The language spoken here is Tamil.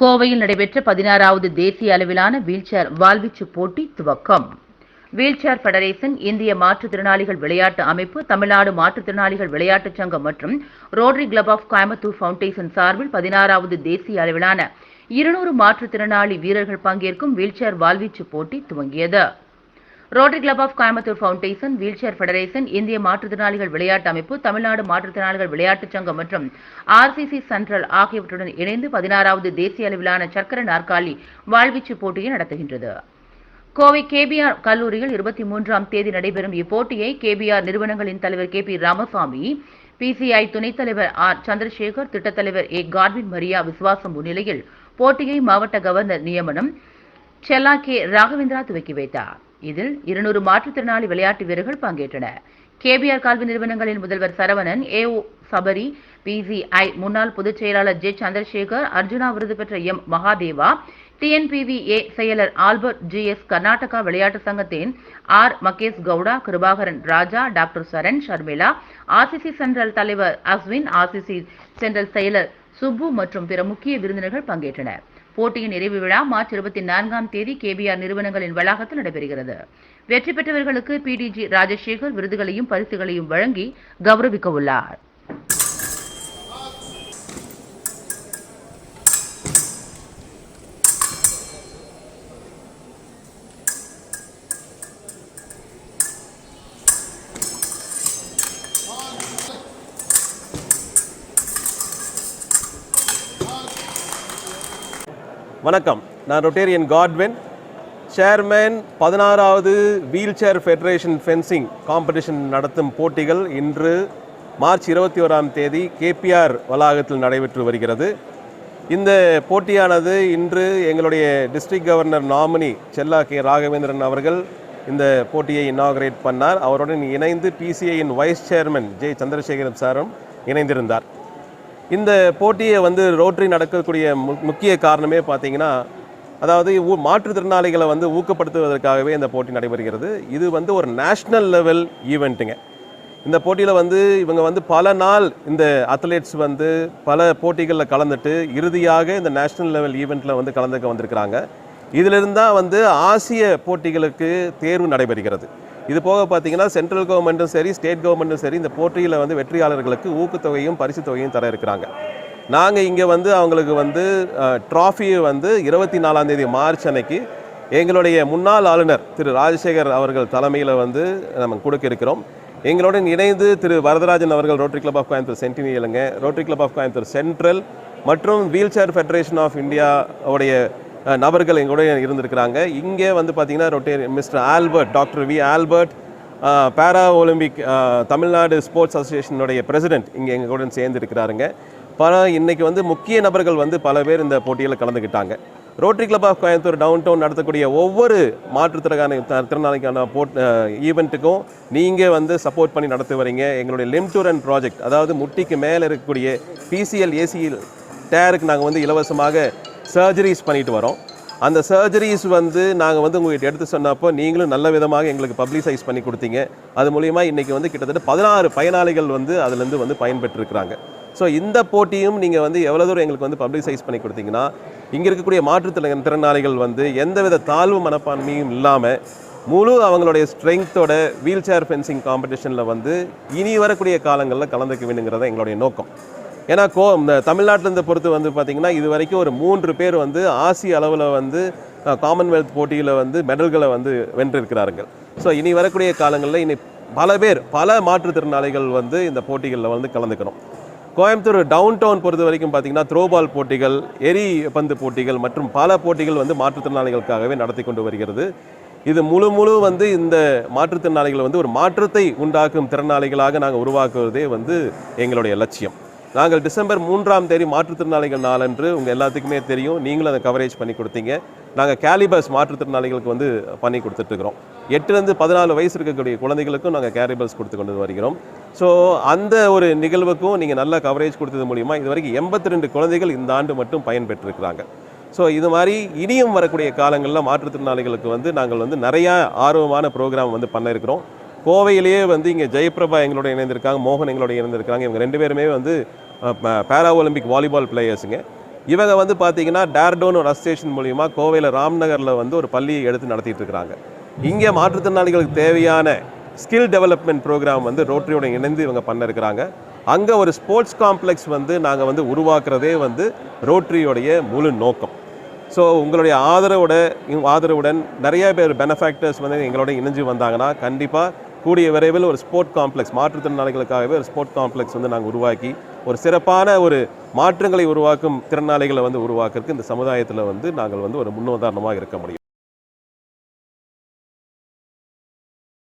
கோவையில் நடைபெற்ற பதினாறாவது தேசிய அளவிலான வீல்சேர் வாள்வீச்சு போட்டி துவக்கம். வீல்சேர் ஃபெடரேஷன் இந்திய மாற்றுத்திறனாளிகள் விளையாட்டு அமைப்பு தமிழ்நாடு மாற்றுத்திறனாளிகள் விளையாட்டுச் சங்கம் மற்றும் Rotary club of Coimbatore foundation சார்பில் பதினாறாவது தேசிய அளவிலான இருநூறு மாற்றுத்திறனாளி வீரர்கள் பங்கேற்கும் வீல்சேர் வாள்வீச்சு போட்டி துவங்கியது. Rotary club of Coimbatore foundation wheelchair federation இந்திய மாற்றுத்திறனாளிகள் விளையாட்டு அமைப்பு தமிழ்நாடு மாற்றுத்திறனாளிகள் விளையாட்டுச் சங்கம் மற்றும் ஆர்சிசி சென்ட்ரல் ஆகியவற்றுடன் இணைந்து பதினாறாவது தேசிய அளவிலான சக்கர நாற்காலி வாழ்வீச்சு போட்டியை நடத்துகின்றது. கோவை கேபிஆர் கல்லூரியில் இருபத்தி மூன்றாம் தேதி நடைபெறும் இப்போட்டியை கேபிஆர் நிறுவனங்களின் தலைவர் கே பி ராமசாமி பிசிஐ துணைத் தலைவர் ஆர் சந்திரசேகர் திட்டத்தலைவர் ஏ கார்வின் மரியா விசுவாசம் முன்னிலையில் போட்டியை மாவட்ட கவர்னர் நியமனம் செல்லா கே ராகவேந்திரா துவக்கி வைத்தார். இதில் இருநூறு மாற்றுத்திறனாளி விளையாட்டு வீரர்கள் பங்கேற்றனர். கேபிஆர் கல்வி நிறுவனங்களின் முதல்வர் சரவணன் ஏ சபரி பிசிஐ முன்னாள் பொதுச் செயலாளர் ஜே சந்திரசேகர் அர்ஜுனா விருது பெற்ற எம் மகாதேவா டிஎன்பிவிஏ செயலர் ஆல்பர்ட் ஜி எஸ் கர்நாடகா விளையாட்டு சங்கத்தின் R Mahesh Gowda Kirubakaran Raja doctor Saran Sharmila RCC central தலைவர் அஸ்வின் ஆர்சிசி சென்ட்ரல் செயலர் சுப்பு மற்றும் பிற முக்கிய விருந்தினர்கள் பங்கேற்றனர். போட்டியின் நிறைவு விழா மார்ச் இருபத்தி நான்காம் தேதி கேபிஆர் நிறுவனங்களின் வளாகத்தில் நடைபெறுகிறது. வெற்றி பெற்றவர்களுக்கு பிடிஜி ராஜசேகர் விருதுகளையும் பரிசுகளையும் வழங்கி கௌரவிக்க உள்ளார் வணக்கம். நான் ரொட்டேரியன் காட்வின் சேர்மேன் பதினாறாவது wheel chair federation fencing competition நடத்தும் போட்டிகள் இன்று மார்ச் இருபத்தி ஓராம் தேதி கேபிஆர் வளாகத்தில் நடைபெற்று வருகிறது. இந்த போட்டியானது இன்று எங்களுடைய district governor nominee Chella K Raghavendran அவர்கள் இந்த போட்டியை இன்னாகரேட் பண்ணார். அவருடன் இணைந்து பிசிஐயின் வைஸ் சேர்மன் ஜே சந்திரசேகரன் சாரும் இணைந்திருந்தார். இந்த போட்டியை வந்து ரோட்டரி நடக்கக்கூடிய மு- முக்கிய காரணமே பார்த்தீங்கன்னா அதாவது ஊ- மாற்றுத்திறனாளிகளை வந்து ஊக்கப்படுத்துவதற்காகவே இந்த போட்டி நடைபெறுகிறது. இது வந்து ஒரு நேஷ்னல் லெவல் ஈவெண்ட்டுங்க இந்த போட்டியில் வந்து இவங்க வந்து பல நாள் இந்த அத்லெட்ஸ் வந்து பல போட்டிகளில் கலந்துட்டு இறுதியாக இந்த நேஷ்னல் லெவல் ஈவெண்ட்டில் வந்து கலந்துக்க வந்திருக்கிறாங்க. இதிலிருந்து தான் வந்து ஆசிய போட்டிகளுக்கு தேர்வு நடைபெறுகிறது. இது போக பார்த்தீங்கன்னா சென்ட்ரல் கவர்மெண்ட்டும் சரி ஸ்டேட் கவர்மெண்ட்டும் சரி இந்த போட்டியில் வந்து வெற்றியாளர்களுக்கு ஊக்கத்தொகையும் பரிசு தொகையும் தர இருக்கிறாங்க. நாங்கள் இங்கே வந்து அவங்களுக்கு வந்து ட்ராஃபியை வந்து இருபத்தி நாலாம் தேதி மார்ச் அன்னைக்கு எங்களுடைய முன்னாள் ஆளுநர் திரு ராஜசேகர் அவர்கள் தலைமையில் வந்து நம்ம கொடுக்க இருக்கிறோம். எங்களுடன் இணைந்து திரு வரதராஜன் அவர்கள் rotary club of Coimbatore சென்டினியலுங்க Rotary club of Coimbatore central மற்றும் wheel chair federation of India உடைய நபர்கள் எங்களுடைய இருந்திருக்கிறாங்க. இங்கே வந்து பார்த்தீங்கன்னா ரொட்டே mister Albert doctor V. Albert para Olympic Tamil Nadu sports அசோசியேஷனுடைய president இங்கே எங்களுடன் சேர்ந்துருக்கிறாருங்க. பல இன்றைக்கி வந்து முக்கிய நபர்கள் வந்து பல பேர் இந்த போட்டியில் கலந்துக்கிட்டாங்க Rotary club of Coimbatore town town நடத்தக்கூடிய ஒவ்வொரு மாற்றுத்திறனாளி திறனாளிக்கான போட் ஈவெண்ட்டுக்கும் நீங்கள் வந்து சப்போர்ட் பண்ணி நடத்தி வரீங்க. எங்களுடைய லிம்டூரன் ப்ராஜெக்ட் அதாவது முட்டிக்கு மேலே இருக்கக்கூடிய பிசிஎல் ஏசிஎல் டேருக்கு நாங்கள் வந்து இலவசமாக சர்ஜரிஸ் பண்ணிட்டு வரோம். அந்த சர்ஜரிஸ் வந்து நாங்கள் வந்து உங்கள்கிட்ட எடுத்து சொன்னப்போ நீங்களும் நல்ல விதமாக எங்களுக்கு பப்ளிசைஸ் பண்ணி கொடுத்தீங்க. அது மூலிமா இன்றைக்கி வந்து கிட்டத்தட்ட பதினாறு பயனாளிகள் வந்து அதுலேருந்து வந்து பயன்பெற்றிருக்கிறாங்க. ஸோ இந்த போட்டியும் நீங்கள் வந்து எவ்வளோ தூரம் எங்களுக்கு வந்து பப்ளிசைஸ் பண்ணி கொடுத்தீங்கன்னா இங்கே இருக்கக்கூடிய மாற்றுத்திறன் திறனாளிகள் வந்து எந்தவித தாழ்வு மனப்பான்மையும் இல்லாமல் முழு அவங்களுடைய ஸ்ட்ரென்த்தோட வீல் சேர் ஃபென்சிங் காம்படிஷனில் வந்து இனி வரக்கூடிய காலங்களில் கலந்துக்க வேணுங்கிறத எங்களுடைய நோக்கம். ஏன்னா கோ இந்த தமிழ்நாட்டிலேருந்து பொறுத்து வந்து பார்த்திங்கன்னா இது வரைக்கும் ஒரு மூன்று பேர் வந்து ஆசிய அளவில் வந்து காமன்வெல்த் போட்டியில் வந்து மெடல்களை வந்து வென்றிருக்கிறார்கள். ஸோ இனி வரக்கூடிய காலங்களில் இனி பல பேர் பல மாற்றுத்திறனாளிகள் வந்து இந்த போட்டிகளில் வந்து கலந்துக்கணும். கோயம்புத்தூர் டவுன் டவுன் பொறுத்த வரைக்கும் பார்த்தீங்கன்னா த்ரோபால் போட்டிகள் எரி பந்து போட்டிகள் மற்றும் பல போட்டிகள் வந்து மாற்றுத்திறனாளிகளுக்காகவே நடத்தி கொண்டு வருகிறது. இது முழு முழு வந்து இந்த மாற்றுத்திறனாளிகள் வந்து ஒரு மாற்றத்தை உண்டாக்கும் திறனாளிகளாக நாங்கள் உருவாக்குவதே வந்து எங்களுடைய லட்சியம். நாங்கள் டிசம்பர் மூன்றாம் தேதி மாற்றுத்திறனாளிகள் நாளன்று உங்கள் எல்லாத்துக்குமே தெரியும். நீங்களும் அதை கவரேஜ் பண்ணி கொடுத்தீங்க. நாங்கள் கேலிபஸ் மாற்றுத்திறனாளிகளுக்கு வந்து பண்ணி கொடுத்துட்ருக்குறோம். எட்டுலேருந்து பதினாலு வயசு இருக்கக்கூடிய குழந்தைகளுக்கும் நாங்கள் கேலிபஸ் கொடுத்து கொண்டு வருகிறோம். ஸோ அந்த ஒரு நிகழ்வுக்கும் நீங்கள் நல்ல கவரேஜ் கொடுத்தது மூலிமா இது வரைக்கும் எண்பத்தி ரெண்டு குழந்தைகள் இந்த ஆண்டு மட்டும் பயன்பெற்றிருக்கிறாங்க. ஸோ இது மாதிரி இனியும் வரக்கூடிய காலங்களில் மாற்றுத்திறனாளிகளுக்கு வந்து நாங்கள் வந்து நிறையா ஆர்வமான ப்ரோக்ராம் வந்து பண்ண இருக்கிறோம் கோவையிலேயே வந்து இங்கே ஜெயபிரபா எங்களோட இணைந்திருக்காங்க மோகன் எங்களோட இணைந்திருக்காங்க இவங்க ரெண்டு பேருமே வந்து பேரா ஒலிம்பிக் வாலிபால் பிளேயர்ஸுங்க இவங்க வந்து பார்த்தீங்கன்னா டேர்டோன் ஒரு அசோசியேஷன் மூலிமா கோவையில் ராம்நகரில் வந்து ஒரு பள்ளியை எடுத்து நடத்திட்டு இருக்கிறாங்க இங்கே மாற்றுத்திறனாளிகளுக்கு தேவையான ஸ்கில் டெவலப்மெண்ட் ப்ரோக்ராம் வந்து ரோட்டரியோட இணைந்து இவங்க பண்ண இருக்கிறாங்க அங்கே ஒரு ஸ்போர்ட்ஸ் காம்ப்ளெக்ஸ் வந்து நாங்கள் வந்து உருவாக்குறதே வந்து ரோட்டரியோடைய முழு நோக்கம். ஸோ உங்களுடைய ஆதரவோட ஆதரவுடன் நிறைய பேர் பெனஃபேக்டர்ஸ் வந்து எங்களோட இணைஞ்சு வந்தாங்கன்னா கண்டிப்பாக கூடிய விரைவில் ஒரு ஸ்போர்ட் காம்ப்ளெக்ஸ் மாற்றுத்திறனாளிகளுக்காகவே ஒரு ஸ்போர்ட் காம்ப்ளெக்ஸ் வந்து நாங்கள் உருவாக்கி ஒரு சிறப்பான ஒரு மாற்றங்களை உருவாக்கும் திறனாளிகளை வந்து உருவாக்குறதுக்கு இந்த சமுதாயத்தில் வந்து நாங்கள் வந்து ஒரு முன்னுதாரணமாக இருக்க முடியும்.